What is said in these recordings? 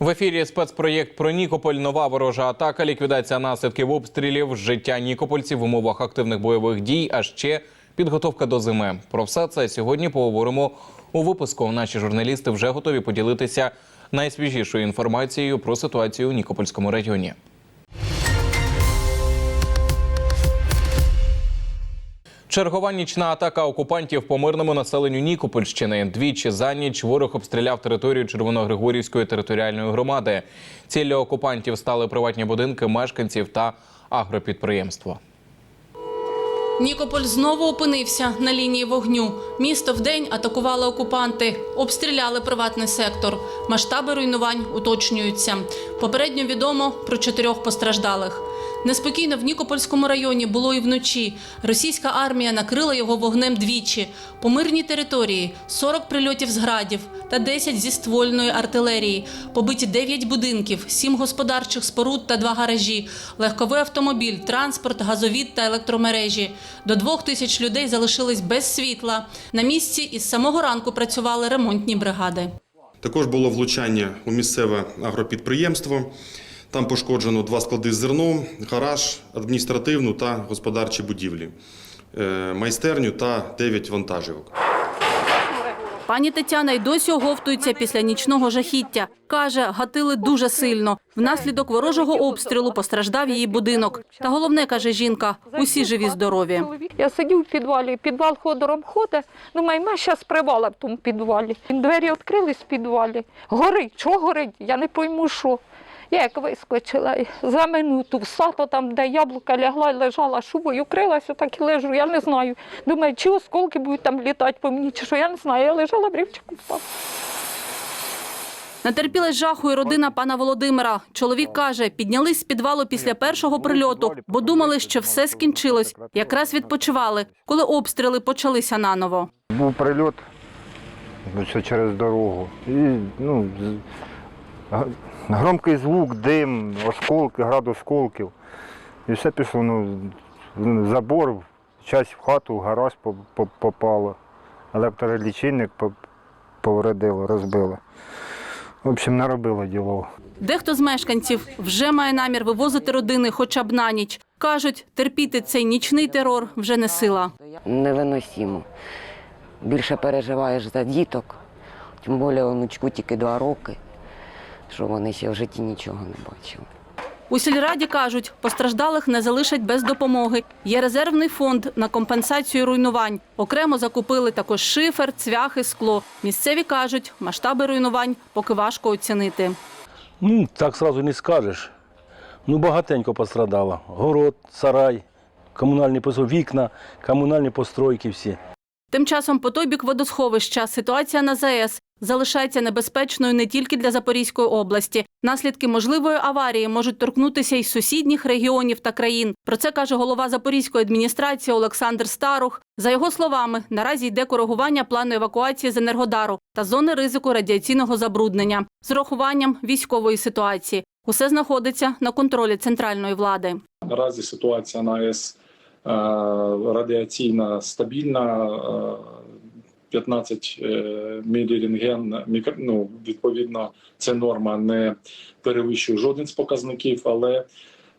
В ефірі спецпроєкт про Нікополь. Нова ворожа атака, ліквідація наслідків обстрілів, життя нікопольців в умовах активних бойових дій, а ще підготовка до зими. Про все це сьогодні поговоримо у випуску. Наші журналісти вже готові поділитися найсвіжішою інформацією про ситуацію у Нікопольському районі. Чергова нічна атака окупантів по мирному населенню Нікопольщини. Двічі за ніч ворог обстріляв територію Червоногригорівської територіальної громади. Ціллю окупантів стали приватні будинки мешканців та агропідприємства. Нікополь знову опинився на лінії вогню. Місто вдень атакували окупанти, обстріляли приватний сектор. Масштаби руйнувань уточнюються. Попередньо відомо про чотирьох постраждалих. Неспокійно в Нікопольському районі було і вночі. Російська армія накрила його вогнем двічі. По мирній території 40 прильотів з градів та 10 зі ствольної артилерії. Побиті 9 будинків, 7 господарчих споруд та 2 гаражі, легковий автомобіль, транспорт, газовід та електромережі. До двох тисяч людей залишились без світла. На місці із самого ранку працювали ремонтні бригади. Також було влучання у місцеве агропідприємство. Там пошкоджено два склади з зерном, гараж, адміністративну та господарчі будівлі, е, майстерню та 9 вантажівок. Пані Тетяна й досі оговтується після нічного жахіття. Каже, гатили дуже сильно. Внаслідок ворожого обстрілу постраждав її будинок. Та головне, каже жінка, усі живі здорові. Я сидів в підвалі, підвал ходором ходить. Думаю, ми зараз привала в тому підвалі. Двері відкрились в підвалі. Горить, що горить? Я не пойму, що. Я як вискочила за минуту в сато, там, де яблука лягла, лежала шубою, крилася, так і лежу. Я не знаю. Думаю, чи осколки будуть там літати по мені, чи що, я не знаю. Я лежала в рівчику. Натерпілась жаху і родина пана Володимира. Чоловік каже, піднялись з підвалу після першого прильоту, бо думали, що все скінчилось. Якраз відпочивали, коли обстріли почалися наново. Був прильот ну, через дорогу. І ну, громкий звук, дим, осколки, град осколків. І все пішло, ну, забор, часть в хату, в гараж по- по- попало. Електролічильник повредило, розбило. В общем, наробило діло. Дехто з мешканців вже має намір вивозити родини хоча б на ніч. Кажуть, терпіти цей нічний терор вже не сила. невиносимо. Більше переживаєш за діток, тим більше онучку тільки два роки, що вони ще в житті нічого не бачили. У сільраді кажуть, постраждалих не залишать без допомоги. Є резервний фонд на компенсацію руйнувань. Окремо закупили також шифер, цвяхи, скло. Місцеві кажуть, масштаби руйнувань поки важко оцінити. Ну, так сразу не скажеш. Ну, багатенько пострадало. Город, сарай, комунальні вікна, комунальні постройки всі. Тим часом по той бік водосховища ситуація на ЗАЕС залишається небезпечною не тільки для Запорізької області. Наслідки можливої аварії можуть торкнутися й сусідніх регіонів та країн. Про це каже голова Запорізької адміністрації Олександр Старух. За його словами, наразі йде коригування плану евакуації з Енергодару та зони ризику радіаційного забруднення з урахуванням військової ситуації. Усе знаходиться на контролі центральної влади. Наразі ситуація на АЕС радіаційна стабільна. е, 15 е, мілірентген, ну, відповідно, це норма не перевищує жоден з показників, але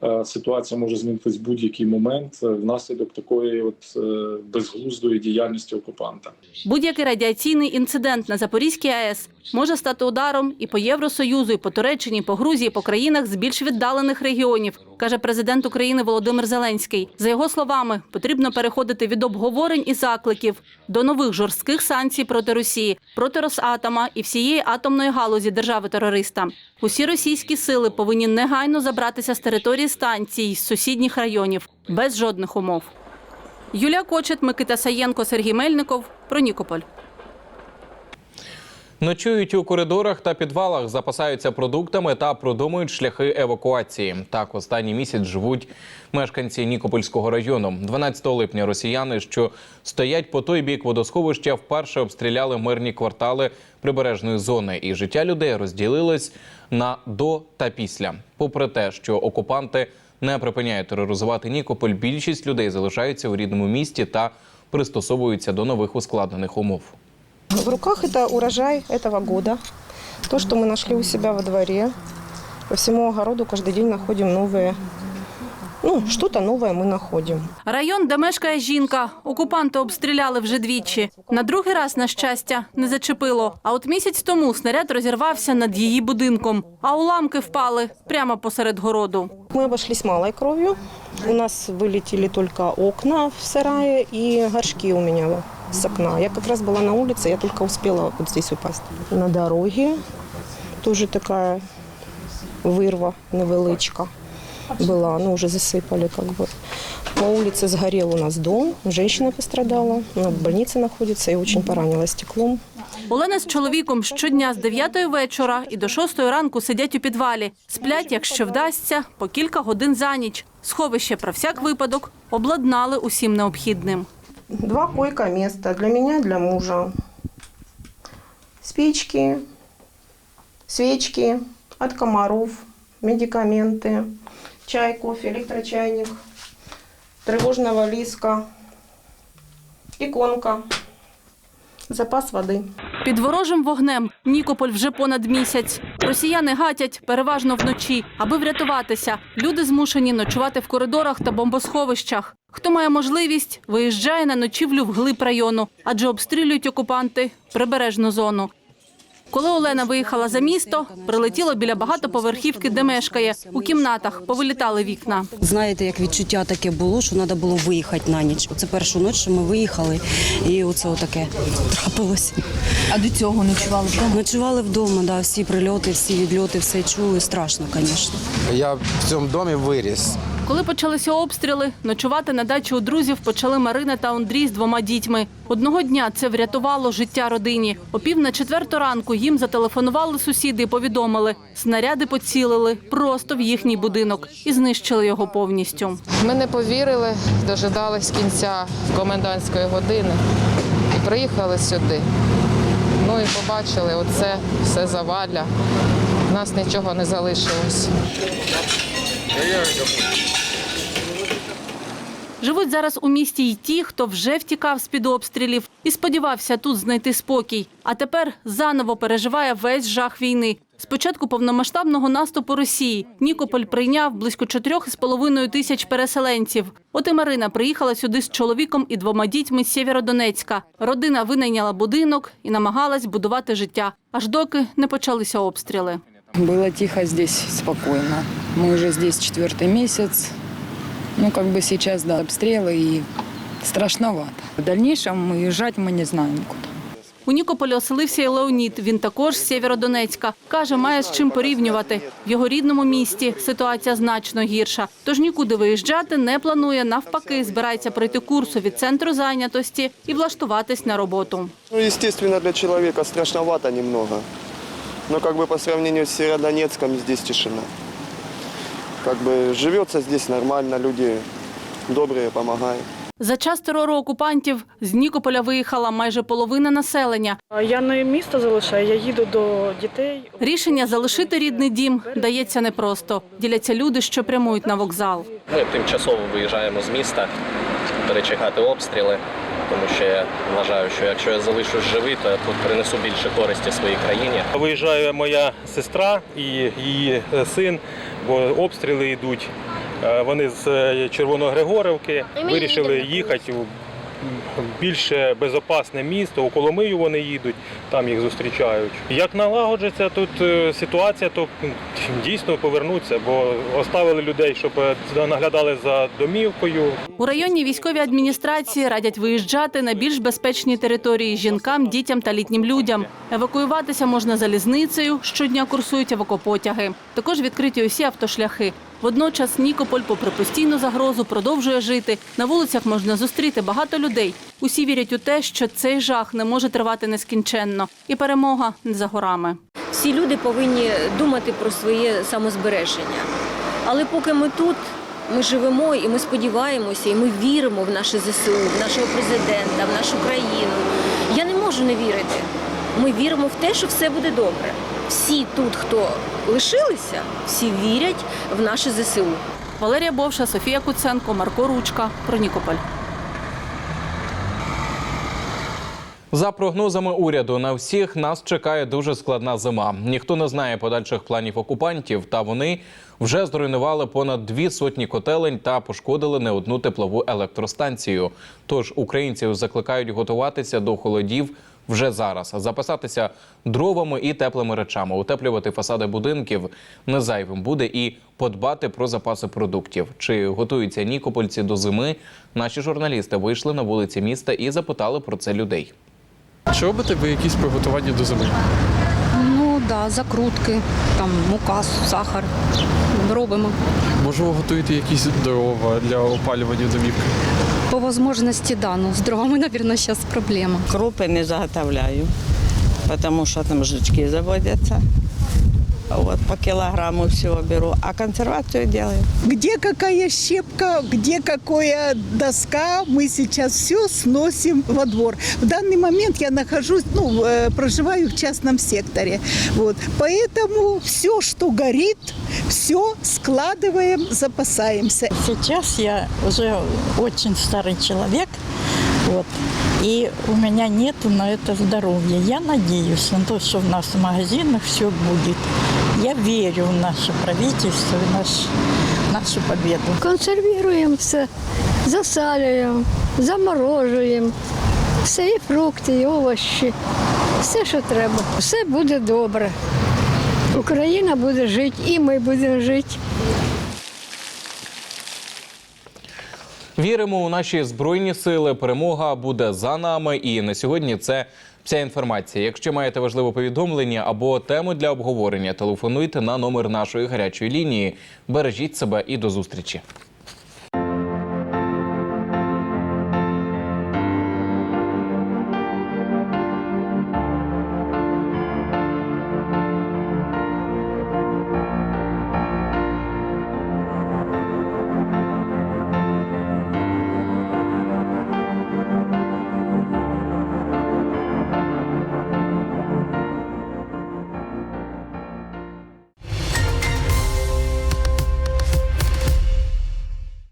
е, ситуація може змінитись в будь-який момент е, внаслідок такої от е, безглуздої діяльності окупанта. Будь-який радіаційний інцидент на Запорізькій АЕС може стати ударом і по Євросоюзу, і по Туреччині, і по Грузії, і по країнах з більш віддалених регіонів, каже президент України Володимир Зеленський. За його словами, потрібно переходити від обговорень і закликів до нових жорстких санкцій проти Росії, проти Росатома і всієї атомної галузі держави-терориста. Усі російські сили повинні негайно забратися з території станцій з сусідніх районів без жодних умов. Юлія Кочет, Микита Саєнко, Сергій Мельников. Про Нікополь. Ночують у коридорах та підвалах, запасаються продуктами та продумують шляхи евакуації. Так, останній місяць живуть мешканці Нікопольського району. 12 липня росіяни, що стоять по той бік водосховища, вперше обстріляли мирні квартали прибережної зони, і життя людей розділилось на до та після. Попри те, що окупанти не припиняють тероризувати Нікополь, більшість людей залишаються у рідному місті та пристосовуються до нових ускладнених умов. В руках это урожай этого года. То, что мы нашли у себя во дворе, по всему огороду каждый день находим новые, ну, что-то новое мы находим. Район, де мешкає жінка. Окупанти обстріляли вже двічі. На другий раз, на щастя, не зачепило. А от місяць тому снаряд розірвався над її будинком, а уламки впали прямо посеред городу. Мы обошлись малой кровью. У нас вылетели только окна в сарае и горшки у меня с окна. Я как раз была на улице, я только успела вот здесь упасть. На дороге тоже такая вырва невеличка была, ну уже засыпали как бы. По улице сгорел у нас дом, женщина пострадала, она в больнице находится и очень поранилась стеклом. Олена з чоловіком щодня з 9 вечора і до 6 ранку сидять у підвалі. Сплять, якщо вдасться, по кілька годин за ніч. Сховище про всяк випадок обладнали усім необхідним. Два койко-места для меня для мужа. Спички, свечки от комаров, медикаменты, чай, кофе, электрочайник, тревожного лиска, иконка, запас воды. Під ворожим вогнем Нікополь вже понад місяць. Росіяни гатять переважно вночі. Аби врятуватися, люди змушені ночувати в коридорах та бомбосховищах. Хто має можливість, виїжджає на ночівлю вглиб району, адже обстрілюють окупанти прибережну зону. Коли Олена виїхала за місто, прилетіло біля багатоповерхівки, де мешкає. У кімнатах повилітали вікна. Знаєте, як відчуття таке було, що треба було виїхати на ніч. Оце першу ніч, що ми виїхали, і оце отаке трапилось. А до цього ночували вдома? Ночували вдома, да, всі прильоти, всі відльоти, все чули. Страшно, звісно. Я в цьому домі виріс. Коли почалися обстріли, ночувати на дачі у друзів почали Марина та Андрій з двома дітьми. Одного дня це врятувало життя родині. О пів на четверту ранку їм зателефонували сусіди і повідомили, снаряди поцілили просто в їхній будинок і знищили його повністю. Ми не повірили, дожидались кінця комендантської години і приїхали сюди. Ну і побачили оце все завалля. У нас нічого не залишилось. Живуть зараз у місті й ті, хто вже втікав з-під обстрілів і сподівався тут знайти спокій. А тепер заново переживає весь жах війни. З початку повномасштабного наступу Росії Нікополь прийняв близько 4,5 тисяч переселенців. От і Марина приїхала сюди з чоловіком і двома дітьми з Сєвєродонецька. Родина винайняла будинок і намагалась будувати життя, аж доки не почалися обстріли. Было тихо здесь, спокойно. Мы уже здесь четвертый месяц. Ну, как бы сейчас, да, обстрелы и страшновато. В дальнейшем уезжать мы не знаем куда. У Нікополі оселився і Леонід. Він також з Сєвєродонецька. Каже, має з чим порівнювати. В його рідному місті ситуація значно гірша. Тож нікуди виїжджати не планує. Навпаки, збирається пройти курсу від центру зайнятості і влаштуватись на роботу. Ну, естественно, для человека страшновато немного. Но как бы по сравнению с Северодонецком здесь тишина. Как бы живется здесь нормально, люди добрые, помогают. За час терору окупантів з Нікополя виїхала майже половина населення. Я не місто залишаю, я їду до дітей. Рішення залишити рідний дім дається непросто. Діляться люди, що прямують на вокзал. Ми тимчасово виїжджаємо з міста перечекати обстріли, тому що я вважаю, що якщо я залишусь живий, то я тут принесу більше користі своїй країні. Виїжджає моя сестра і її е, син, бо обстріли йдуть. Е, Вони з е, Червоногригорівки вирішили їхати у більше безпечне місто. У Коломию вони їдуть, там їх зустрічають. Як налагоджиться тут ситуація, то дійсно повернуться, бо оставили людей, щоб е, наглядали за домівкою. У районній військовій адміністрації радять виїжджати на більш безпечні території жінкам, дітям та літнім людям. Евакуюватися можна залізницею. Щодня курсують евакопотяги. Також відкриті усі автошляхи. Водночас Нікополь, попри постійну загрозу, продовжує жити. На вулицях можна зустріти багато людей. Усі вірять у те, що цей жах не може тривати нескінченно, і перемога не за горами. Всі люди повинні думати про своє самозбереження. Але поки ми тут, ми живемо і ми сподіваємося, і ми віримо в наше ЗСУ, в нашого президента, в нашу країну. Я не можу не вірити. Ми віримо в те, що все буде добре. Всі тут, хто лишилися, всі вірять в наше ЗСУ. Валерія Бовша, Софія Куценко, Марко Ручка. Про Нікополь. За прогнозами уряду, на всіх нас чекає дуже складна зима. Ніхто не знає подальших планів окупантів, та вони вже зруйнували понад дві сотні котелень та пошкодили не одну теплову електростанцію. Тож українців закликають готуватися до холодів вже зараз, запасатися дровами і теплими речами, утеплювати фасади будинків не зайвим буде і подбати про запаси продуктів. Чи готуються нікопольці до зими? Наші журналісти вийшли на вулиці міста і запитали про це людей. Чи робите ви якісь приготування до зими? Ну да, закрутки, там мука, сахар робимо. Можливо, готуєте якісь дрова для опалювання домівки? По можливості, да, ну, з дровами, мабуть, зараз проблема. Крупи не заготовляю, тому що там жучки заводяться. Вот, по килограмму всего беру, а консервацию делаю. Где какая щепка, где какая доска, мы сейчас все сносим во двор. В данный момент я нахожусь, ну, э, проживаю в частном секторе. Вот. Поэтому все, что горит, все складываем, запасаемся. Сейчас я уже очень старый человек, вот, и у меня нету на это здоровья. Я надеюсь на то, что в нас в магазинах все будет. Я верю в наше правительство, в наш, нашу победу. Консервуємо все, засалюємо, заморожуємо. Все і фрукти, і овочі, все, що треба. Все буде добре. Україна буде жити, і ми будемо жити. Віримо у наші збройні сили. Перемога буде за нами. І на сьогодні це вся інформація. Якщо маєте важливе повідомлення або тему для обговорення, телефонуйте на номер нашої гарячої лінії. Бережіть себе і до зустрічі.